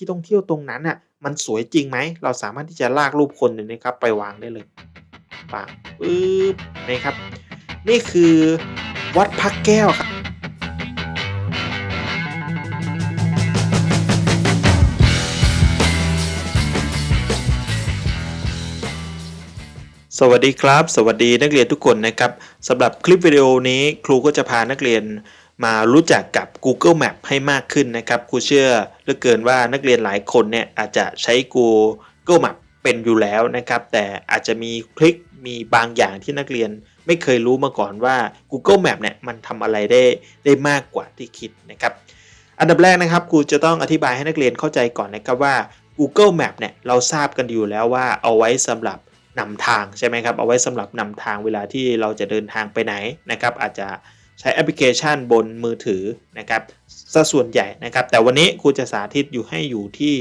ที่ท่องเที่ยวตรงนั้นอะมันสวยจริงไหม เราสามารถที่จะลากรูปคนเนี่ยนะครับไปวางได้เลยปางปึ๊บนี่ครับ นี่คือวัดพระแก้วครับสวัสดีครับ สวัสดีนักเรียนทุกคนนะครับสำหรับคลิปวิดีโอนี้ครูก็จะพานักเรียน มารู้จักกับ Google Map ให้มากขึ้นนะครับครูเชื่อเหลือเกินว่านักเรียนหลายคนเนี่ยอาจจะใช้ Google Map เป็นอยู่แล้วนะครับ แต่อาจจะมีคลิกมีบางอย่างที่นักเรียนไม่เคยรู้มาก่อนว่า Google Map เนี่ยมันทำอะไรได้ได้มากกว่าที่คิดนะครับ อันดับแรกนะครับครูจะต้องอธิบายให้นักเรียนเข้าใจก่อนนะครับว่า Google Map เนี่ยเราทราบกันอยู่แล้วว่าเอาไว้สำหรับนำทางใช่ไหมครับเอาไว้สำหรับนำทางเวลาที่เราจะเดินทางไปไหนนะครับ อาจจะ ใช้แอปพลิเคชันบนมือถือนะครับซะส่วนใหญ่นะครับ แต่วันนี้ครูจะสาธิตอยู่ให้อยู่ที่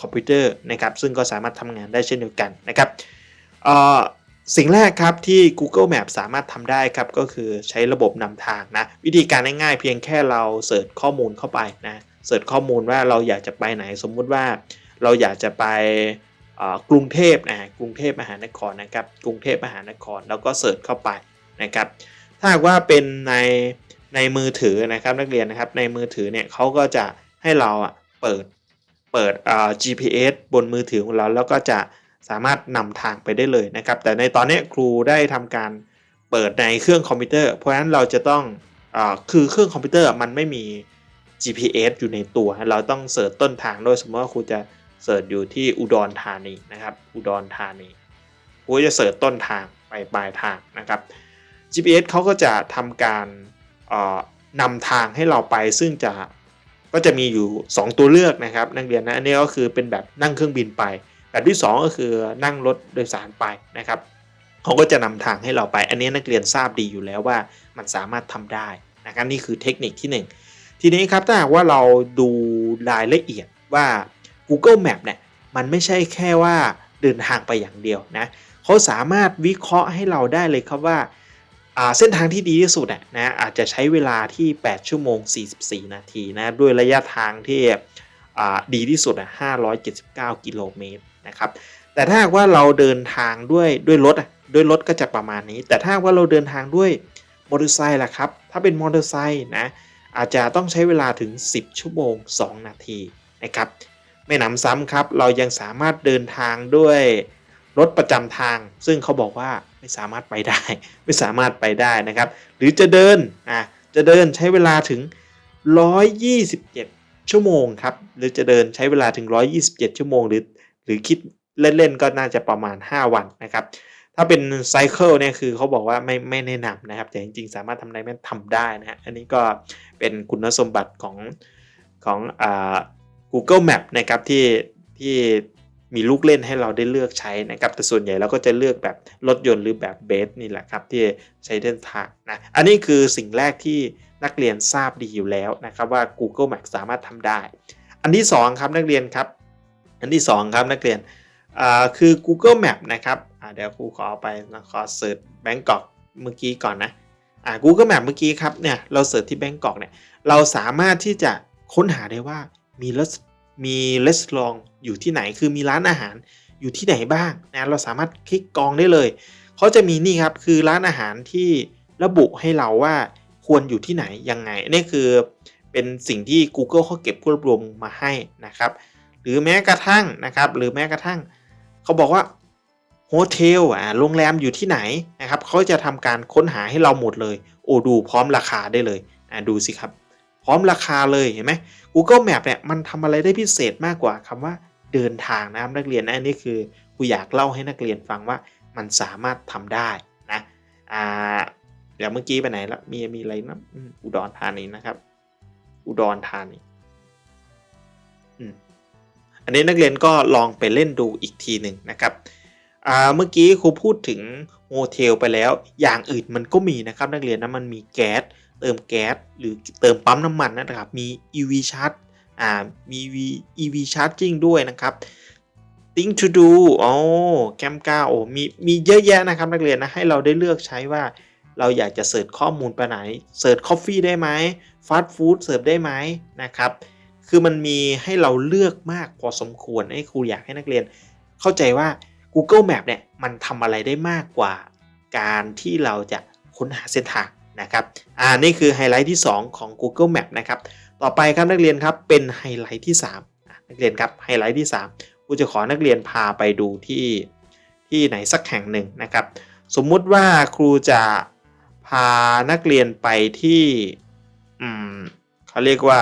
คอมพิวเตอร์นะครับ ซึ่งก็สามารถทำงานได้เช่นเดียวกันนะครับสิ่งแรกครับที่ Google Map สามารถทำได้ครับ ก็คือใช้ระบบนำทางนะ วิธีการง่ายๆเพียงแค่เราเสิร์ชข้อมูลเข้าไปนะเสิร์ชข้อมูลว่าเราอยากจะไปไหนสมมุติว่าเราอยากจะไปกรุงเทพนะกรุงเทพมหานครนะครับ กรุงเทพมหานครแล้วก็เสิร์ชเข้าไปนะครับ ถ้าว่าเป็นในในมือถือนะครับนักเรียนนะครับในมือถือเนี่ยเขาก็จะให้เราอะเปิดเปิด GPS บนมือถือของเราแล้วก็จะสามารถนำทางไปได้เลยนะครับ แต่ในตอนนี้ครูได้ทำการเปิดในเครื่องคอมพิวเตอร์ เพราะฉะนั้นเราจะต้องอคือเครื่องคอมพิวเตอร์มันไม่มี GPS อยู่ในตัว เราต้องเสิร์ชต้นทางด้วยสมมติว่าครูจะเสิร์ชอยู่ที่อุดรธานีนะครับ อุดรธานีครูจะเสิร์ชต้นทางไปปลายทางนะครับ GPS เขาก็จะทำการนำทางให้เราไป ซึ่งจะก็จะมีอยู่ 2 ตัวเลือกนะครับ นักเรียนนะอันนี้ก็คือเป็นแบบนั่งเครื่องบินไป แบบที่ 2 ก็คือนั่งรถโดยสารไปนะครับเขาก็จะนำทางให้เราไป อันนี้นักเรียนทราบดีอยู่แล้วว่ามันสามารถทำได้นะครับนี่คือเทคนิคที่ 1 ทีนี้ครับถ้าหากว่าเราดูรายละเอียดว่า Google Map เนี่ยมันไม่ใช่แค่ว่าเดินทางไปอย่างเดียวนะเขาสามารถวิเคราะห์ให้เราได้เลยครับว่า เส้นทางที่ดีที่สุดนะอาจจะใช้เวลาที่ 8 ชั่วโมง 44 นาทีนะด้วยระยะทางที่ดีที่สุดอะ579 กิโลเมตรนะครับแต่ถ้าว่าเราเดินทางด้วยด้วยรถด้วยรถก็จะประมาณนี้ แต่ถ้าว่าเราเดินทางด้วยมอเตอร์ไซค์ล่ะครับถ้าเป็นมอเตอร์ไซค์นะอาจจะต้องใช้เวลาถึง 10 ชั่วโมง 2 นาทีนะครับไม่หนำซ้ำครับเรายังสามารถเดินทางด้วยรถประจำทาง ซึ่งเขาบอกว่า ไม่สามารถไปได้ ไม่สามารถไปได้นะครับ หรือจะเดินอะจะเดินใช้เวลาถึง 127 ชั่วโมงครับหรือจะเดินใช้เวลาถึง 127 ชั่วโมง หรือหรือคิดเล่นๆก็น่าจะประมาณ 5 วันนะครับถ้าเป็นไซเคิลเนี่ยคือเขาบอกว่าไม่ไม่แนะนำนะครับ แต่จริงๆ สามารถทำได้ไหมทำได้นะฮะอันนี้ก็เป็นคุณสมบัติของของอ่า Google Map นะครับที่ที่ มีลูกเล่นให้เราได้เลือกใช้นะครับแต่ส่วนใหญ่เราก็จะเลือกแบบรถยนต์หรือแบบเบสนี่แหละครับที่ใช้เดินทางนะอันนี้คือสิ่งแรกที่นักเรียนทราบดีอยู่แล้วนะครับว่า Google Map สามารถทำได้ อันที่2ครับนักเรียนครับ อันที่2ครับนักเรียนคือ Google Map นะครับเดี๋ยวครูขอไปขอเสิร์ชแบงกอกเมื่อกี้ก่อนนะอ่า Google Map เมื่อกี้ครับเนี่ยเราเสิร์ชที่แบงกอกเนี่ยเราสามารถที่จะค้นหาได้ว่ามีรถ มีレสลองอยู่ที่ไหนคือมีร้านอาหารอยู่ที่ไหนบ้างนะเราสามารถคลิกกองได้เลย เขาจะมีนี่ครับคือร้านอาหารที่ระบุให้เราว่าควรอยู่ที่ไหนยังไงนี่คือเป็นสิ่งที่ Google เขาเก็บรวบรวมมาให้นะครับ หรือแม้กระทั่งนะครับ หรือแม้กระทั่ง เขาบอกว่าโฮเทลอ่าโรงแรมอยู่ที่ไหนนะครับเขาจะทำการค้นหาให้เราหมดเลย โอ้ดูพร้อมราคาได้เลยอ่าดูสิครับ พร้อมราคาเลยเห็นไหม Google Map เนี่ยมันทำอะไรได้พิเศษมากกว่าคำว่าเดินทางนะครับนักเรียนนะอันนี้คือกูอยากเล่าให้นักเรียนฟังว่ามันสามารถทำได้นะอ่าเดี๋ยวเมื่อกี้ไปไหนแล้วมีมีอะไรนะอุดรธานีนะครับ อุดรธานีอืมอันนี้นักเรียนก็ลองไปเล่นดูอีกทีหนึ่งนะครับอ่าเมื่อกี้ครูพูดถึงโฮเทลไปแล้ว อย่างอื่นมันก็มีนะครับนักเรียนนะมันมีแก๊ส เติมแก๊สหรือเติมปั๊มน้ำมันนะครับ มี EV charge อ่ามี EV charging ด้วยนะครับ Thing to do อ๋อแคมก้าโอ้มีมีเยอะแยะนะครับนักเรียนนะให้เราได้เลือกใช้ว่าเราอยากจะเสิร์ชข้อมูลไปไหนเสิร์ชคอฟฟี่ได้ไหมฟาสต์ฟู้ดเสิร์ฟได้ไหมนะครับ คือมันมีให้เราเลือกมากพอสมควรให้ครูอยากให้นักเรียน เข้าใจว่า Google Map เนี่ยมันทำอะไรได้มากกว่า การที่เราจะค้นหาเส้นทาง นะครับอ่านี่คือไฮไลท์ที่ 2 ของ Google Map นะครับต่อไปครับนักเรียนครับเป็นไฮไลท์ที่3นักเรียนครับไฮไลท์ที่3ครูจะขอนักเรียนพาไปดูที่ที่ไหนสักแห่งหนึ่งนะครับสมมุติว่าครูจะพานักเรียนไปที่อืมเขาเรียกว่า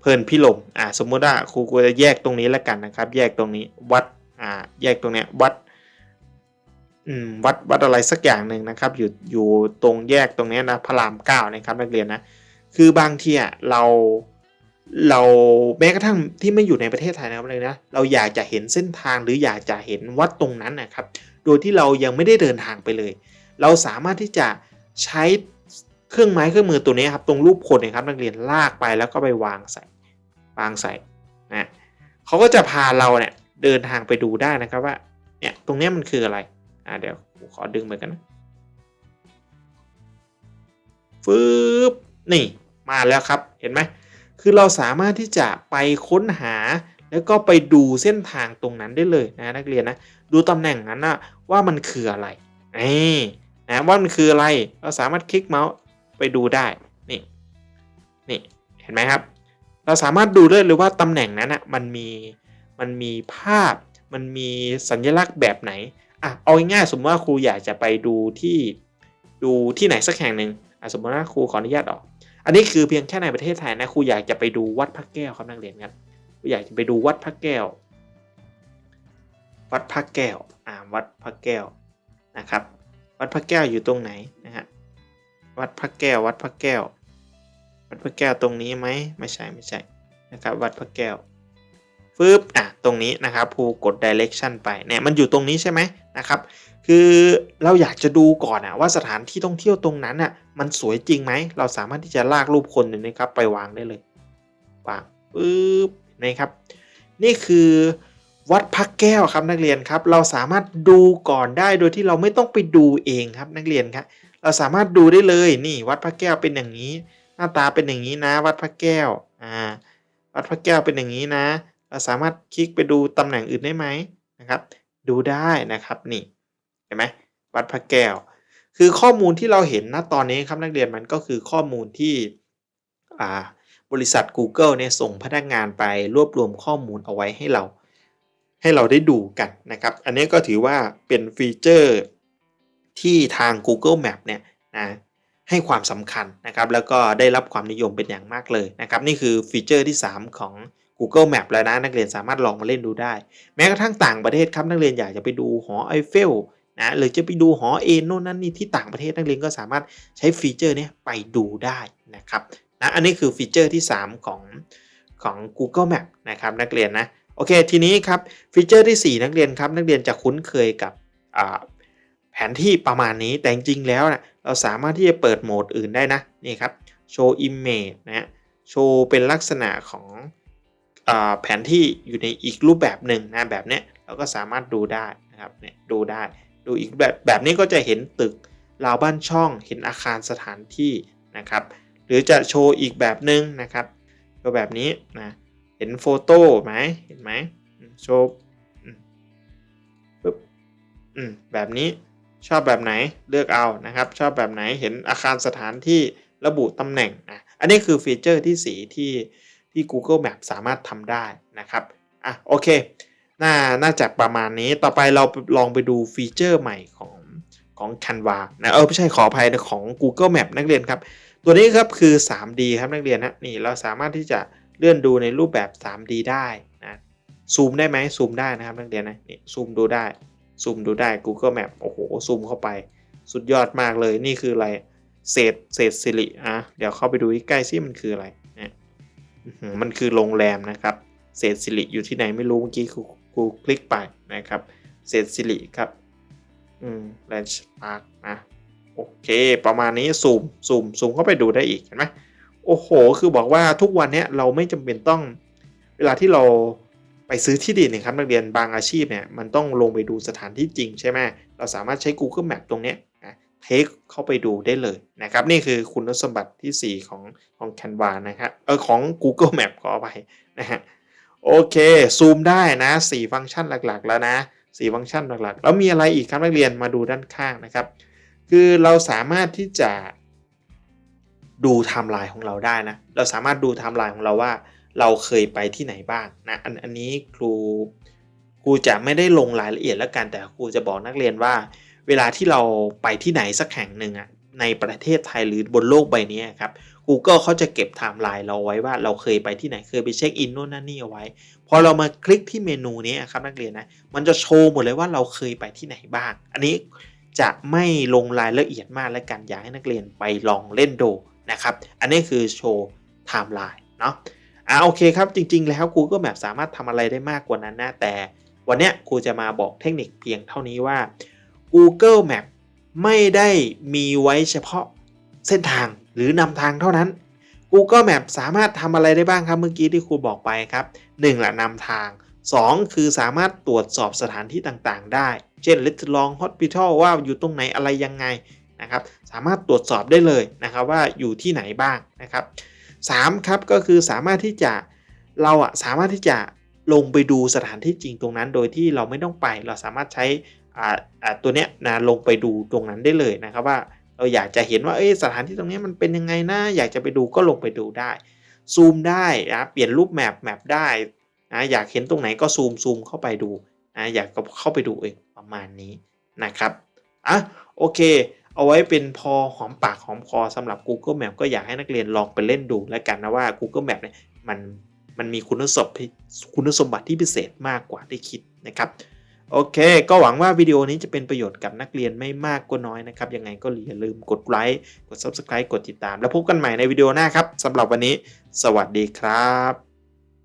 เพลินพิลมอ่าสมมุติว่าครูก็จะแยกตรงนี้แล้วกันนะครับ แยกตรงนี้วัดอ่าแยกตรงเนี้ยวัด วัดวัดอะไรสักอย่างหนึ่งนะครับ อยู่อยู่ตรงแยกตรงนี้นะพระรามเก้านะครับนักเรียนนะคือบางทีอะเราเราแม้กระทั่งที่ไม่อยู่ในประเทศไทยนะครับเลยนะเราอยากจะเห็นเส้นทางหรืออยากจะเห็นวัดตรงนั้นนะครับ โดยที่เรายังไม่ได้เดินทางไปเลย เราสามารถที่จะใช้เครื่องไม้เครื่องมือตัวนี้ครับตรงรูปคนนะครับนักเรียนลากไปแล้วก็ไปวางใส่วางใส่นะเขาก็จะพาเราเนี่ยเดินทางไปดูได้นะครับว่าเนี่ยตรงนี้มันคืออะไร อ่าเดี๋ยวผมขอดึงไปกันนะฟืบนี่มาแล้วครับเห็นไหมคือเราสามารถที่จะไปค้นหาแล้วก็ไปดูเส้นทางตรงนั้นได้เลยนะนักเรียนนะดูตำแหน่งนั้นนะว่ามันคืออะไรนี่นะว่ามันคืออะไรเราสามารถคลิกเมาส์ไปดูได้นี่นี่เห็นไหมครับ เราสามารถดูได้เลยว่าตำแหน่งนั้นนะมันมีมันมีภาพมันมีสัญลักษณ์แบบไหน อะเอาง่ายๆสมมติว่าครูอยากจะไปดูที่ดูที่ไหนสักแห่งหนึ่งอะสมมติว่าครูขออนุญาตออก อันนี้คือเพียงแค่ในประเทศไทยนะครูอยากจะไปดูวัดพระแก้วครับนักเรียนครับครูอยากจะไปดูวัดพระแก้ว วัดพระแก้วอ่าวัดพระแก้วนะครับ วัดพระแก้วอยู่ตรงไหนนะฮะวัดพระแก้ววัดพระแก้ว วัดพระแก้วตรงนี้ไหมไม่ใช่ไม่ใช่นะครับ วัดพระแก้ว ฟึบอะตรงนี้นะครับภูกด direction ไปเนี่ยมันอยู่ตรงนี้ใช่ไหมนะครับคือเราอยากจะดูก่อนอะว่าสถานที่ท่องเที่ยวตรงนั้นอะมันสวยจริงไหมเราสามารถที่จะลากรูปคนนึ่งนะครับไปวางได้เลยวางปึ๊บนะครับนี่คือวัดพระแก้วครับนักเรียนครับเราสามารถดูก่อนได้โดยที่เราไม่ต้องไปดูเองครับนักเรียนครับเราสามารถดูได้เลยนี่วัดพระแก้วเป็นอย่างนี้ หน้าตาเป็นอย่างนี้นะ วัดพระแก้วอ่าวัดพระแก้วเป็นอย่างนี้นะ เราสามารถคลิกไปดูตำแหน่งอื่นได้ไหมนะครับ ดูได้นะครับนี่เห็นไหมวัดพระแก้ว คือข้อมูลที่เราเห็นณตอนนี้ครับนักเรียนมันก็คือข้อมูลที่บริษัท Google เนี่ยส่งพนักงานไปรวบรวมข้อมูลเอาไว้ให้เรา ให้เราได้ดูกันนะครับ อันนี้ก็ถือว่าเป็นฟีเจอร์ที่ทาง Google Map เนี่ยนะให้ความสำคัญนะครับ แล้วก็ได้รับความนิยมเป็นอย่างมากเลยนะครับ นี่คือฟีเจอร์ที่ 3 ของ Google Map แล้วนะ นักเรียนสามารถลองมาเล่นดูได้ แม้กระทั่งต่างประเทศครับนักเรียนอยากจะไปดูหอไอเฟลนะหรือจะไปดูหอเอ็นโน่นนั่นนี่ที่ต่างประเทศนักเรียนก็สามารถใช้ฟีเจอร์นี้ไปดูได้นะครับนะอันนี้คือฟีเจอร์ที่ 3 ของของ Google Map นะครับนักเรียนนะโอเคทีนี้ครับฟีเจอร์ที่ 4 นักเรียนครับนักเรียนจะคุ้นเคยกับแผนที่ประมาณนี้แต่จริงแล้วนะเราสามารถที่จะเปิดโหมดอื่นได้นะนี่ครับ show image นะโชว์เป็นลักษณะของ แผนที่อยู่ในอีกรูปแบบหนึ่งนะแบบเนี้ยเราก็สามารถดูได้นะครับเนี่ยดูได้ดูอีกแบบแบบนี้ก็จะเห็นตึกราวบ้านช่องเห็นอาคารสถานที่นะครับ หรือจะโชว์อีกแบบหนึ่งนะครับก็แบบนี้นะเห็นโฟโต้ไหมเห็นไหมโชว์ปึ๊บอืมแบบนี้ชอบแบบไหนเลือกเอานะครับ ชอบแบบไหนเห็นอาคารสถานที่ระบุตำแหน่งอะอันนี้คือฟีเจอร์ที่สีที่ ที่ Google Map สามารถทำได้นะครับอะโอเคน่าน่าจะประมาณนี้ต่อไปเราลองไปดูฟีเจอร์ใหม่ของของ Canva นะเออไม่ใช่ขออภัยนะของ Google Map นักเรียนครับ ตัวนี้ครับคือ 3D ครับนักเรียนนะนี่เราสามารถที่จะเลื่อนดูในรูปแบบ 3D ได้นะซูมได้ไหมซูมได้นะครับนักเรียนนะนี่ซูมดูได้ซูมดูได้ Google Map โอ้โหซูมเข้าไป สุดยอดมากเลยนี่คืออะไรเศษเศษสิริอะเดี๋ยวเข้าไปดูใกล้ๆซิมันคืออะไร มันคือโรงแรมนะครับ เศษสิริอยู่ที่ไหนไม่รู้เมื่อกี้ครูครูคลิกไปนะครับ เศษสิริครับ อืมแลนด์มาร์กนะ โอเค ประมาณนี้ซูมซูมซูมเข้าไปดูได้อีกเห็นไหมโอ้โห คือบอกว่าทุกวันนี้เราไม่จำเป็นต้อง เวลาที่เราไปซื้อที่ดินนะครับนักเรียนบางอาชีพเนี่ยมันต้องลงไปดูสถานที่จริงใช่ไหมเราสามารถใช้ Google Map ตรงเนี้ เทคเข้าไปดูได้เลยนะครับ นี่คือคุณสมบัติทีสี่ 4 ของของ Canva นะครับเออของ Google Map ขอไปนะฮะโอเค ซูมได้นะ 4 ฟังก์ชันหลักๆ แล้วนะ 4 ฟังก์ชันหลักๆ แล้วมีอะไรอีกครับนักเรียนมาดูด้านข้างนะครับ คือเราสามารถที่จะดูไทม์ไลน์ของเราได้นะ เราสามารถดูไทม์ไลน์ของเราว่า เราเคยไปที่ไหนบ้างนะอันอันนี้ครูครูจะไม่ได้ลงรายละเอียดแล้วกันแต่ครูจะบอกนักเรียนว่า เวลาที่เราไปที่ไหนสักแห่งหนึ่งอะในประเทศไทยหรือบนโลกใบนี้ครับ Google เขาจะเก็บไทม์ไลน์เราไว้ว่าเราเคยไปที่ไหนเคยไปเช็คอินโน่นนั่นนี่เอาไว้ พอเรามาคลิกที่เมนูนี้ครับนักเรียนนะ มันจะโชว์หมดเลยว่าเราเคยไปที่ไหนบ้าง อันนี้จะไม่ลงรายละเอียดมากและกันอยากให้นักเรียนไปลองเล่นดูนะครับ อันนี้คือโชว์ไทม์ไลน์เนาะ อ่าโอเคครับ จริง ๆ แล้ว Google Map สามารถทำอะไรได้มากกว่านั้นนะ แต่วันเนี้ยครูจะมาบอกเทคนิคเพียงเท่านี้ว่า Google Map ไม่ได้มีไว้เฉพาะเส้นทางหรือนำทางเท่านั้น Google Map สามารถทำอะไรได้บ้างครับเมื่อกี้ที่ครูบอกไปครับ 1 ละนำทาง 2 คือสามารถตรวจสอบสถานที่ต่างๆ ได้ เช่น l i t t l o n g Hospital ว่าอยู่ตรงไหนอะไรยังไงนะครับสามารถตรวจสอบได้เลยนะครับว่าอยู่ที่ไหนบ้างนะครับ3ครับก็คือสามารถที่จะเราอะสามารถที่จะลงไปดูสถานที่จริงตรงนั้น โดยที่เราไม่ต้องไป เราสามารถใช้ อ่าอ่าตัวเนี้ยนะลงไปดูตรงนั้นได้เลยนะครับว่าเราอยากจะเห็นว่าเอ้ยสถานที่ตรงนี้มันเป็นยังไงนะอยากจะไปดูก็ลงไปดูได้ซูมได้นะเปลี่ยนรูปแมปแมปได้นะอยากเห็นตรงไหนก็ซูมซูมเข้าไปดูนะอยากก็เข้าไปดูเองประมาณนี้นะครับอะโอเค เอาไว้เป็นพอหอมปากหอมคอสำหรับ Google Map ก็อยากให้นักเรียนลองไปเล่นดูแล้วกันนะว่า Google Map เนี่ยมันมันมีคุณสมบัติคุณสมบัติที่พิเศษมากกว่าที่คิดนะครับ โอเค ก็หวังว่าวิดีโอนี้จะเป็นประโยชน์กับนักเรียนไม่มากก็น้อยนะครับ ยังไงก็อย่าลืมกดไลค์ กด Subscribe กดติดตาม แล้วพบกันใหม่ในวิดีโอหน้าครับสำหรับวันนี้ สวัสดีครับ